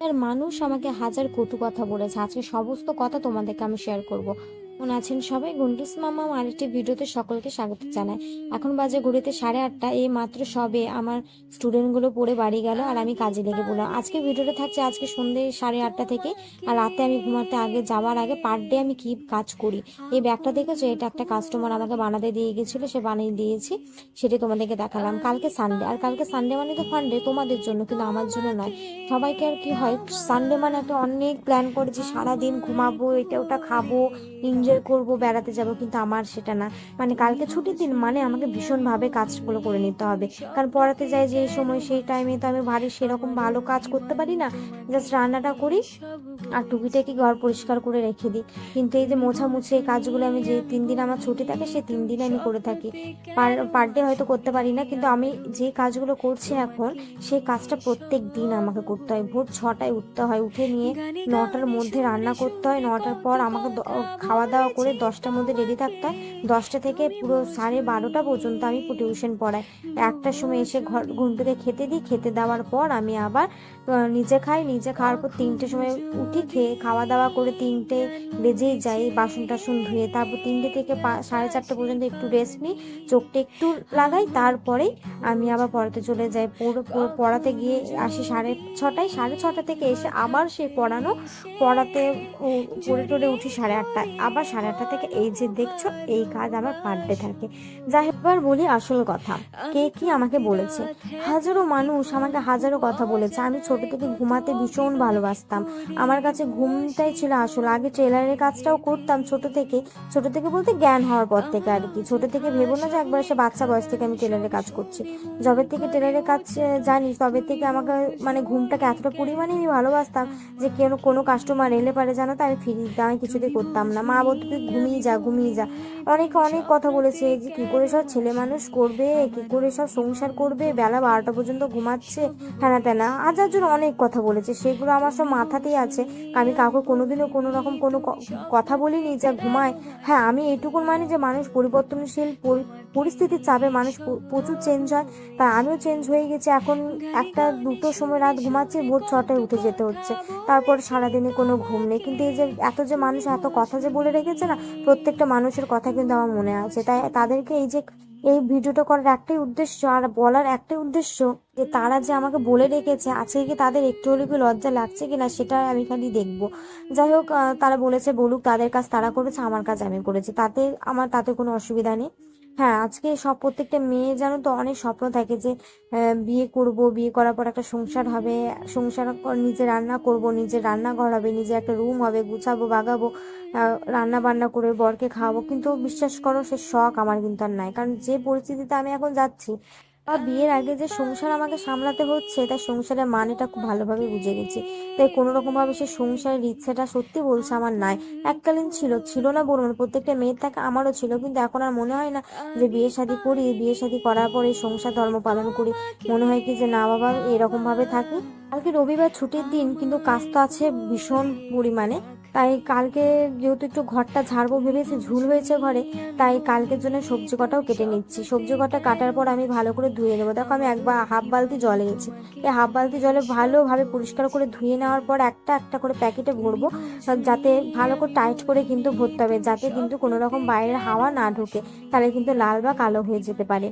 আর মানুষ আমাকে হাজার কটু কথা বলেছে। আজকে সমস্ত কথা তোমাদেরকে আমি শেয়ার করব। মনে আছেন সবাই। গুন্ডুস মামা আরেকটি ভিডিওতে সকলকে স্বাগত জানাই। এখন বাজে ঘুরিতে সাড়ে আটটা। এই মাত্র সবে আমার স্টুডেন্টগুলো পড়ে বাড়ি গেল আর আমি কাজে লেগে পড়লাম। আজকে ভিডিওটা থাকছে আজকে সন্ধ্যে সাড়ে আটটা থেকে আর রাতে আমি ঘুমাতে আগে যাওয়ার আগে পার ডে আমি কি কাজ করি? এই ব্যাগটা দেখেছ? এটা একটা কাস্টমার আমাকে বানাতে দিয়ে গেছিল, সে বানিয়ে দিয়েছি। সেটি তোমাদেরকে দেখালাম। কালকে সানডে আর কালকে সানডে মানে তো ফান্ডে তোমাদের জন্য, কিন্তু আমার জন্য নয়। সবাইকে আর কি হয় সানডে মানে একটা অনেক প্ল্যান করে যে সারাদিন ঘুমাবো, এটা ওটা খাব এনজয় করব, বেড়াতে যাব, কিন্তু আমার সেটা না। মানে কালকে ছুটির দিন মানে আমাকে ভীষণভাবে কাজগুলো করে নিতে হবে। কারণ পড়াতে যাই যে সময়, সেই টাইমে তো আমি ভারী সেরকম ভালো কাজ করতে পারি না। জাস্ট রান্নাটা করি আর টুকিটাকি ঘর পরিষ্কার করে রেখে দিই। কিন্তু এই যে মোছামুছি এই কাজগুলো আমি যে তিন দিন আমার ছুটি থাকে সেই তিন দিন আমি করে থাকি। পার ডে হয়তো করতে পারি না, কিন্তু আমি যে কাজগুলো করছি এখন, সেই কাজটা প্রত্যেক দিন আমাকে করতে হয়। ভোর ছটায় উঠতে হয়, উঠে নিয়ে নটার মধ্যে রান্না করতে হয়, নটার পর আমাকে দ- খাওয়া দাওয়া করে দশটার মধ্যে রেডি থাকতে হয় দশটা থেকে পুরো সাড়ে বারোটা পর্যন্ত আমি টিউশন পড়াই। একটার সময় এসে ঘর ঘুমটুকে খেতে দিই। খেতে দেওয়ার পর আমি আবার নিজে খাই। নিজে খাওয়ার পর তিনটের সময় উঠি, খেয়ে খাওয়া দাওয়া করে তিনটে বেজেই যাই বাসন টাসন ধুয়ে তারপর তিনটে থেকে সাড়ে চারটে পর্যন্ত একটু রেস্ট নিই। চোখটা একটু লাগাই, তারপরেই আমি আবার পড়াতে চলে যাই। পড়- পড়- পড়াতে গিয়ে আসি সাড়ে ছটায়। সাড়ে ছটা থেকে এসে আবার সে পড়ানো, পড়াতে পড়ে টড়ে উঠি সাড়ে আটটায়। আবার সাড়ে আটটা থেকে এই যে দেখছ, এই কাজ আমার পার ডে থাকে। যাই এবার বলি আসল কথা। কে কি আমাকে বলেছে? হাজারো মানুষ আমাকে হাজারো কথা বলেছে। আমি ছোট থেকে ঘুমাতে ভীষণ ভালোবাসতাম। আমার কাছে ঘুমটাই ছিল আসল। আগে ট্রেলারের কাজটাও করতাম ছোট থেকে। ছোট থেকে বলতে জ্ঞান হওয়ার পর থেকে আর কি। ছোট থেকে ভেবো না যে একবার সে বাচ্চা বয়স থেকে আমি টেলারের কাজ করছি। যবে থেকে টেলারের কাজ জানি তবে থেকে আমাকে মানে ঘুমটাকে এতটা পরিমাণে আমি ভালোবাসতাম যে কেন কোনো কাস্টমার এলে পারে জানো তো, আমি ফিরি আমি কিছুতেই করতাম না। মা বলতে ঘুমিয়ে যা ঘুমিয়ে যা। অনেকে, অনেক কথা বলেছে যে কি করে সব ছেলে মানুষ করবে? কী করে সব সংসার করবে? বেলা বারোটা পর্যন্ত ঘুমাচ্ছে। হ্যানা তেনা জন্য অনেক কথা বলেছে, সেগুলো আমার সব মাথাতেই আছে। আমি কাউকে কোনোদিনও কোনো রকম কোনো কথা বলিনি যা ঘুমায়। হ্যাঁ আমি এইটুকুন মানে যে মানুষ পরিবর্তনশীল, পরি- পরিস্থিতির চাপে মানুষ প্রচুর চেঞ্জ হয়। তাই আমিও চেঞ্জ হয়ে গেছি। এখন একটা দুটো সময় রাত ঘুমাচ্ছি, ভোর ছটায় উঠে যেতে হচ্ছে। তারপর সারাদিনে কোনো ঘুম নেই। কিন্তু এই যে এত যে মানুষ, এত কথা যে বলে রেখেছে না, প্রত্যেকটা মানুষের কথা কিন্তু আমার মনে আছে। তাই তাদেরকে এই যে এই ভিডিওটা করার একটাই উদ্দেশ্য আর বলার একটাই উদ্দেশ্য যে তারা যে আমাকে বলে রেখেছে, আজকে কি তাদের একটু হলে কি লজ্জা লাগছে কিনা, সেটা আমি খালি দেখব। যাই হোক তারা বলেছে বলুক, তাদের কাজ তারা করেছে, আমার কাজ আমি করেছি। তাতে আমার, তাতে কোনো অসুবিধা নেই। হ্যাঁ আজকে সব প্রত্যেকটা মেয়ে জানো তো অনেক স্বপ্ন থাকে যে বিয়ে করব, বিয়ে করার পর একটা সংসার হবে, সংসার নিজে রান্না করব নিজে রান্নাঘর হবে, নিজে একটা রুম হবে, গুছাবো, বাগাবো রান্না বান্না করে বরকে খাওয়াবো। কিন্তু বিশ্বাস করো, সে শখ আমার কিন্তু আর নাই। কারণ যে পরিস্থিতিতে আমি এখন যাচ্ছি বা বিয়ের আগে যে সংসার আমাকে সামলাতে হচ্ছে তাই সংসারের মানেটা খুব ভালোভাবে বুঝে গেছি। তাই কোনো রকম ভাবে সে সংসারের ইচ্ছেটা সত্যি বলছে আমার নাই। এককালীন ছিল ছিল না বলব না প্রত্যেকটা মেয়ের থাকে আমারও ছিল, কিন্তু এখন আর মনে হয় না যে বিয়ে শাদী করি, বিয়ে শাদী করার পরে সংসার ধর্ম পালন করি। মনে হয় কি যে না বাবা, এরকমভাবে থাকি। কালকে রবিবার ছুটির দিন, কিন্তু কাজ তো আছে ভীষণ পরিমাণে। তাই কালকে যেহেতু একটু ঘরটা ঝাড়বো ভেবেছি, ঝুল হয়েছে ঘরে, তাই কালকের জন্য সবজি কটাও কেটে নিচ্ছি। সবজি কটা কাটার পর আমি ভালো করে ধুয়ে নেব। দেখো আমি একবার হাফ বালতি জলে গেছি এই হাফ বালতি জলে ভালোভাবে পরিষ্কার করে ধুয়ে নেওয়ার পর একটা একটা করে প্যাকেটে ভরবো, যাতে ভালো করে টাইট করে কিন্তু ভরতে হবে, যাতে কিন্তু কোনো রকম বাইরের হাওয়া না ঢোকে, তাহলে কিন্তু লাল বা কালো হয়ে যেতে পারে।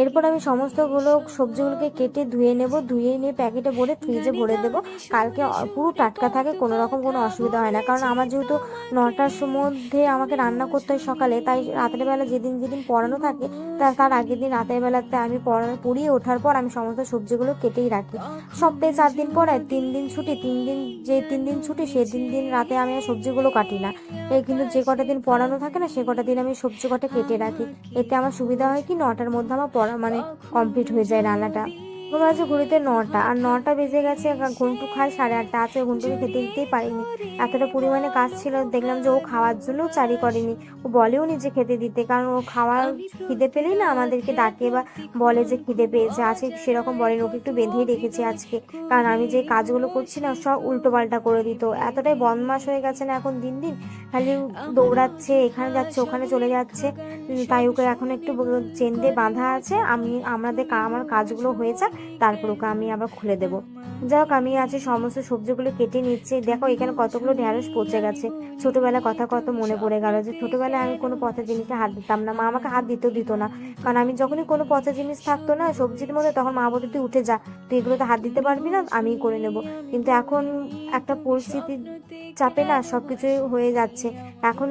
এরপর আমি সমস্তগুলো সবজিগুলোকে কেটে ধুয়ে নেব, ধুয়ে নিয়ে প্যাকেটে ভরে ফ্রিজে ভরে দেবো। কালকে পুরো টাটকা থাকে, কোনো রকম কোনো অসুবিধা হয় না। কারণ আমার যেহেতু নটার মধ্যে আমাকে রান্না করতে হয় সকালে, তাই রাতের বেলা যেদিন যেদিন পড়ানো থাকে, তা তার আগের দিন রাতের বেলাতে আমি পড়া, পড়িয়ে ওঠার পর আমি সমস্ত সবজিগুলো কেটেই রাখি। সপ্তাহে চার দিন পড়ায়, তিন দিন ছুটি, তিন দিন যে তিন দিন ছুটি, সে তিন দিন রাতে আমি সবজিগুলো কাটি না। এই কিন্তু যে কটা দিন পড়ানো থাকে না, সে কটা দিন আমি সবজি কটা কেটে রাখি। এতে আমার সুবিধা হয় কি, নটার মধ্যে আমার পড়া মানে কমপ্লিট হয়ে যায় রান্নাটা। এখন আছে ঘড়িতে নটা, আর নটা বেজে গেছে ঘন্টু খায় সাড়ে আটটা আছে ঘন্টুকে খেতে দিতেই পারিনি। এতটা পরিমাণে কাজ ছিল, দেখলাম যে ও খাওয়ার জন্য চারি করেনি। ও বলেও নিজে খেতে দিতে, কারণ ও খাওয়ার খিদে পেলেই না আমাদেরকে ডাকে বা বলে যে খিদে পেয়েছে আজকে সেরকম বলেন ওকে একটু বেঁধেই রেখেছি আজকে। কারণ আমি যে কাজগুলো করছি না, সব উল্টো পাল্টা করে দিত। এতটাই বদমাস হয়ে গেছে না এখন দিন দিন, খালি দৌড়াচ্ছে, এখানে যাচ্ছে, ওখানে চলে যাচ্ছে। তাই ওকে এখন একটু চেন দিয়ে বাঁধা আছে, আমি, আমাদের আমার কাজগুলো হয়ে যাক। তারপর ওকে আমি আবার খুলে দেবো। হোক আমি আছে, সমস্ত সবজিগুলো কেটে নিচ্ছি। দেখো, এখানে কতগুলো ঢ্যাঁড়স পচে গেছে। ছোটবেলায় কথা কত মনে পড়ে গেল যে ছোটবেলায় আমি কোনো পচা জিনিসে হাত দিতাম না। মা আমাকে হাত দিতেও দিত না। কারণ আমি যখনই কোনো পচা জিনিস থাকতো না, সবজির মধ্যে, তখন মা বলতো, তুই উঠে যা। তুই এগুলোতে হাত দিতে পারবি না আমি করে নেব। কিন্তু এখন একটা পরিস্থিতির চাপে না সব কিছুই হয়ে যাচ্ছে। এখন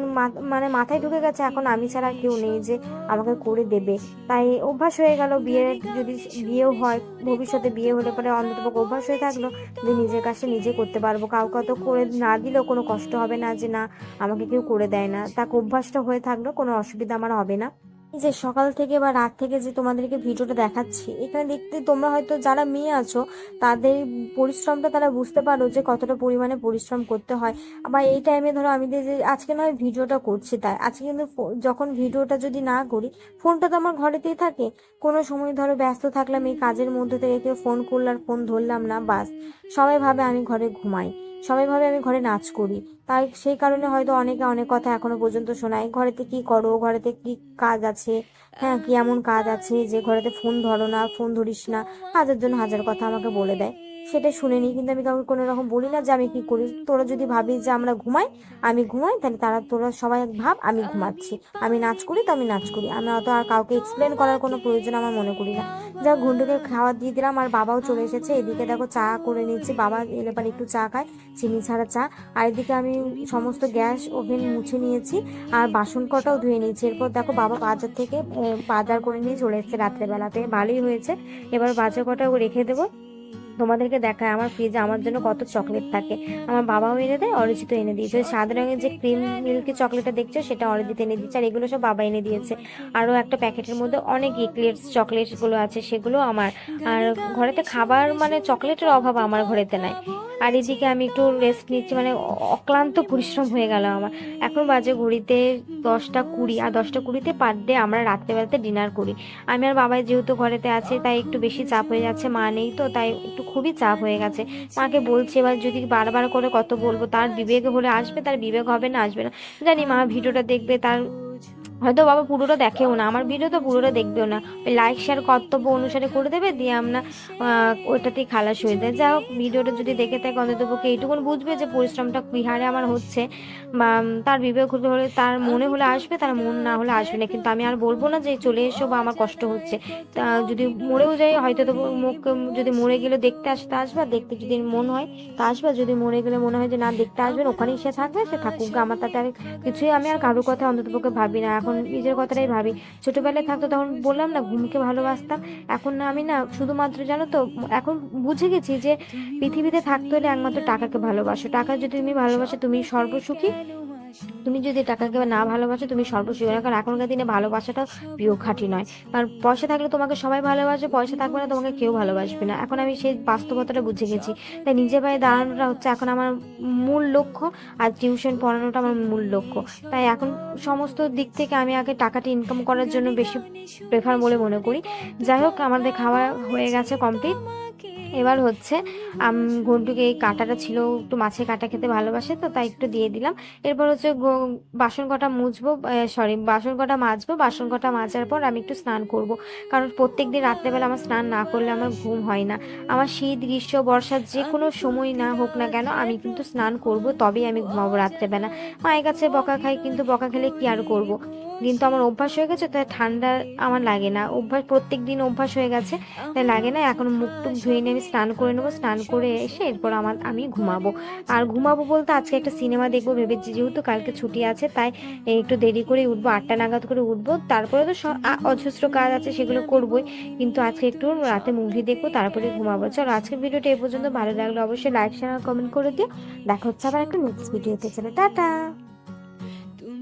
মানে মাথায় ঢুকে গেছে, এখন আমি ছাড়া কেউ নেই যে আমাকে করে দেবে। তাই অভ্যাস হয়ে গেল বিয়ে যদি বিয়েও হয়। ভবিষ্যতে বিয়ে হলে পরে অন্তত অভ্যাস হয়ে থাকল যে নিজের কাছে নিজে করতে পারব। কাউকে অত করে না দিলেও কোনো কষ্ট হবে না যে, না, আমাকে কেউ করে দেয় না। তাকে অভ্যাসটা হয়ে থাকল, কোনো অসুবিধা আমার হবে না। যে সকাল থেকে বা রাত থেকে যে তোমাদেরকে ভিডিওটা দেখাচ্ছি, এখানে দেখতে তোমরা হয়তো যারা মেয়ে আছো, তাদের পরিশ্রমটা তারা বুঝতে পারো যে কতটা পরিমাণে পরিশ্রম করতে হয়। আবার এই টাইমে ধরো আমি যে আজকে নয় ভিডিওটা করছি তাই। আজকে কিন্তু যখন ভিডিওটা যদি না করি, ফোনটা তো আমার ঘরেতেই থাকে। কোনো সময় ধরো ব্যস্ত থাকলাম, এই কাজের মধ্যে থেকে কেউ ফোন করলাম ফোন ধরলাম না, বাস। সবাই ভাবে আমি ঘরে ঘুমাই। সবাই ভাবে আমি ঘরে নাচ করি। তাই সেই কারণে হয়তো অনেকে অনেক কথা এখনও পর্যন্ত শোনায়। ঘরেতে কি করো? ঘরেতে কি কাজ আছে? হ্যাঁ কি এমন কাজ আছে যে ঘরেতে ফোন ধরো না ফোন ধরিস না হাজার জন্য হাজার কথা আমাকে বলে দেয়। সেটা শুনে নিই কিন্তু আমি কাউকে কোনো রকম বলি না যে আমি কি করি। তোরা যদি ভাবিস যে আমরা ঘুমাই, আমি ঘুমাই, তাহলে তারা তোরা সবাই ভাব, আমি ঘুমাচ্ছি। আমি নাচ করি তো আমি নাচ করি। আমি অত আর কাউকে এক্সপ্লেন করার কোনো প্রয়োজন আমার মনে করি না। যা ঘুন্ডুকে খাওয়া দিয়ে দিলাম, আর বাবাও চলে এসেছে। এদিকে দেখো চা করে নিচ্ছি। বাবা এলে পরে একটু চা খায়, চিনি ছাড়া চা। আর এদিকে আমি সমস্ত গ্যাস ওভেন মুছে নিয়েছি, আর বাসন কটাও ধুয়ে নিয়েছি। এরপর দেখো বাবা বাজার থেকে বাজার করে নিয়ে চলে এসেছে রাত্রেবেলাতে। ভালোই হয়েছে। এবার বাজার কটাও রেখে দেবো। তোমাদেরকে দেখায় আমার ফ্রিজে আমার জন্য কত চকলেট থাকে। আমার বাবাও এনে দেয়, অরিজিৎ এনে দিয়েছে। সাদা রঙের যে ক্রিম মিল্কি চকলেটটা দেখছ, সেটা অরিজিৎ এনে দিয়েছে। আর এগুলো সব বাবা এনে দিয়েছে। আরও একটা প্যাকেটের মধ্যে অনেক ইকলেটস চকলেটসগুলো আছে, সেগুলো আমার। আর ঘরেতে খাবার মানে চকলেটের অভাব আমার ঘরেতে নাই। আর এদিকে আমি একটু রেস্ট নিচ্ছি মানে অক্লান্ত পরিশ্রম হয়ে গেল আমার। এখন বাজে ঘড়িতে দশটা কুড়ি, আর দশটা কুড়িতে পার ডে আমরা রাত্রেবেলাতে ডিনার করি। আমি আর বাবাই যেহেতু ঘরেতে আছে, তাই একটু বেশি চাপ হয়ে যাচ্ছে, মা নেই তো, তাই একটু খুবই চাপ হয়ে গেছে। মাকে বলছে, এবার যদি বারবার করে কত বলব, তার বিবেক হলে আসবে, তার বিবেক হবে না, আসবে না। জানি মা ভিডিওটা দেখবে, তার হয়তো বাবা পুরোটা দেখেও না, আমার ভিডিও তো পুরোটা দেখবেও না। লাইক শেয়ার কর্তব্য অনুসারে করে দেবে, দিয়ে আমরা ওইটাতেই খালাস হয়ে যায়। যাই হোক, ভিডিওটা যদি দেখে থাকে, অন্ততপক্ষে এইটুকুন বুঝবে যে পরিশ্রমটা কি হারে আমার হচ্ছে। বা তার বিবেক হলে হলে তার মনে হলে আসবে, তার মন না হলে আসবে না। কিন্তু আমি আর বলব না যে চলে এসো বা আমার কষ্ট হচ্ছে। তা যদি মরেও যাই, হয়তো তো মুখ, যদি মরে গেলে দেখতে আসতে আসবে। দেখতে যদি মন হয়, তা আসবে। যদি মরে গেলে মনে হয় যে না, দেখতে আসবেন ওখানেই সে থাকবে, সে থাকুক। আমার তাতে আর কিছুই, আমি আর কারোর কথা অন্তত পক্ষে ভাবি না। এখন নিজের কথাটাই ভাবি। ছোটোবেলায় থাকতো তখন বললাম না, ঘুমকে ভালোবাসতাম। এখন না, আমি না, শুধুমাত্র জানো তো, এখন বুঝে গেছি যে পৃথিবীতে থাকতে হলে একমাত্র টাকাকে ভালোবাসো। টাকা যদি তুমি ভালোবাসো, তুমি সর্বসুখী। তুমি যদি টাকাকে না ভালোবাসো, তুমি সর্বসুখী না কারণ এখনকার দিনে ভালোবাসাটা প্রিয় খাঁটি নয়। কারণ পয়সা থাকলে তোমাকে সবাই ভালোবাসে, পয়সা থাকবে না, তোমাকে কেউ ভালোবাসবে না। এখন আমি সেই বাস্তবতাটা বুঝে গেছি। তাই নিজে পায়ে দাঁড়ানোটা হচ্ছে এখন আমার মূল লক্ষ্য, আর টিউশন পড়ানোটা আমার মূল লক্ষ্য। তাই এখন সমস্ত দিক থেকে আমি আগে টাকাটি ইনকাম করার জন্য বেশি প্রেফার বলে মনে করি। যাই হোক, আমাদের খাওয়া হয়ে গেছে কমপ্লিট এবার হচ্ছে ঘন্টুকে এই কাঁটাটা ছিল, একটু মাছের কাঁটা খেতে ভালোবাসে তো, তাই একটু দিয়ে দিলাম। এরপর হচ্ছে বাসন কটা মুছবো সরি বাসন কটা মাজবো, বাসন কটা মাজার পর আমি একটু স্নান করব। কারণ প্রত্যেক দিন রাত্রেবেলা আমার স্নান না করলে আমার ঘুম হয় না। আমার শীত, গ্রীষ্ম, বর্ষার যে কোনো সময় না হোক না কেন, আমি কিন্তু স্নান করব, তবেই আমি ঘুমাবো রাত্রেবেলা। মায়ের কাছে বকা খাই, কিন্তু বকা খেলে কি আর করব? কিন্তু আমার অভ্যাস হয়ে গেছে, তাই ঠান্ডা আমার লাগে না। অভ্যাস প্রত্যেক দিন অভ্যাস হয়ে গেছে, তাই লাগে না, এখন মুখ টুক ধুয়ে নিয়ে আমি স্নান করে নেব। স্নান করে এসে এরপর আমার, আমি ঘুমাবো। আর ঘুমাবো বলতে আজকে একটা সিনেমা দেখব ভেবেছি, যেহেতু কালকে ছুটি আছে, তাই একটু দেরি করে উঠবো, আটটা নাগাদ করে উঠবো। তারপরে তো অজস্র কাজ আছে, সেগুলো করবোই। কিন্তু আজকে একটু রাতে মুভি দেখব, তারপরে ঘুমাবো। চলো, আজকের ভিডিওটা এ পর্যন্ত। ভালো লাগলে অবশ্যই লাইক শেয়ার কমেন্ট করে দিও। দেখা হচ্ছে আবার একটা নেক্সট ভিডিওতে চলো, টাটা!